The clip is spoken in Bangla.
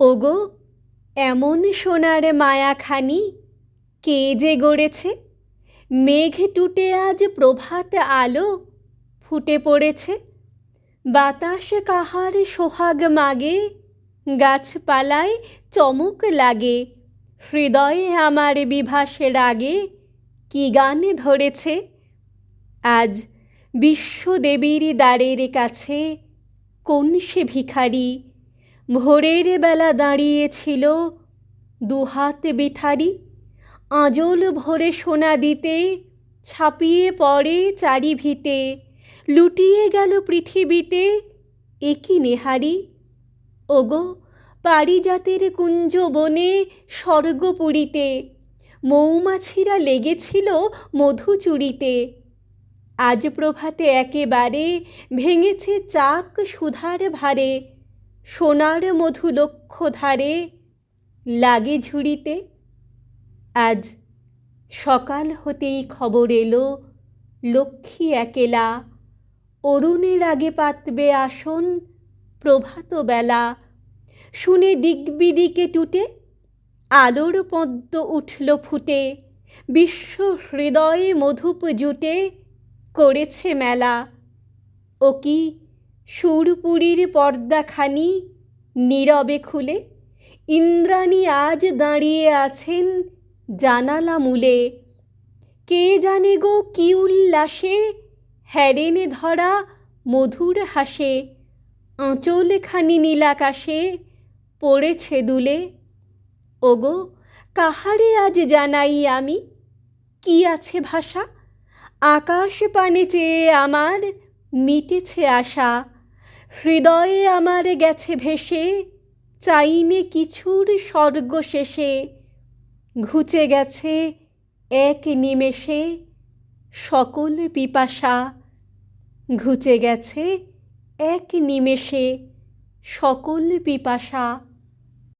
ওগো, এমন সোনার মায়াখানি কে যে গড়েছে? মেঘ টুটে আজ প্রভাত আলো ফুটে পড়েছে। বাতাস কাহার সোহাগ মাগে, গাছপালায় চমক লাগে। হৃদয়ে আমার বিভাস রাগে, কি গান ধরেছে? আজ বিশ্বদেবীর দ্বারের কাছে কোন সে ভিখারি ভোরের বেলা দাঁড়িয়েছিল দুহাত বিথারি আঁচল ভরে সোনা দিতে, ছাপিয়ে পড়ে চারিভিতে, লুটিয়ে গেল পৃথিবীতে, এ কি নেহারি? ওগো, পারিজাতের কুঞ্জ বনে স্বর্গপুরীতে, মৌমাছিরা লেগেছিল মধু চুরিতে আজ প্রভাতে একেবারে ভেঙেছে চাক সুধার ভারে সোনার মধু লক্ষ্য ধারে লাগে ঝুড়িতে। আজ সকাল হতেই খবর এলো, লক্ষ্মী একেলা। অরুণের আগে পাতবে আসন, প্রভাত বেলা। শুনে দিকবিদিকে টুটে, আলোর পদ্ম উঠল ফুটে। বিশ্ব হৃদয়ে মধুপ জুটে করেছে মেলা। ও কি সুরপুরীর পর্দাখানি নীরবে খুলে, ইন্দ্রাণী আজ দাঁড়িয়ে আছেন জানালা মূলে। কে জানে গো কি উল্লাসে, হ্যারেনে ধরা মধুর হাসে, আঁচলখানি নীলাকাশে পড়েছে দুলে। ওগো, কাহারে আজ জানাই আমি, কি আছে ভাষা? আকাশ পানে চেয়ে আমার মিটেছে আশা। হৃদয়ে আমার গেছে ভেসে, চাইনে কিছুর স্বর্গ শেষে। ঘুচে গেছে এক নিমেষে, সকল পিপাসা। ঘুচে গেছে এক নিমেষে, সকল পিপাসা।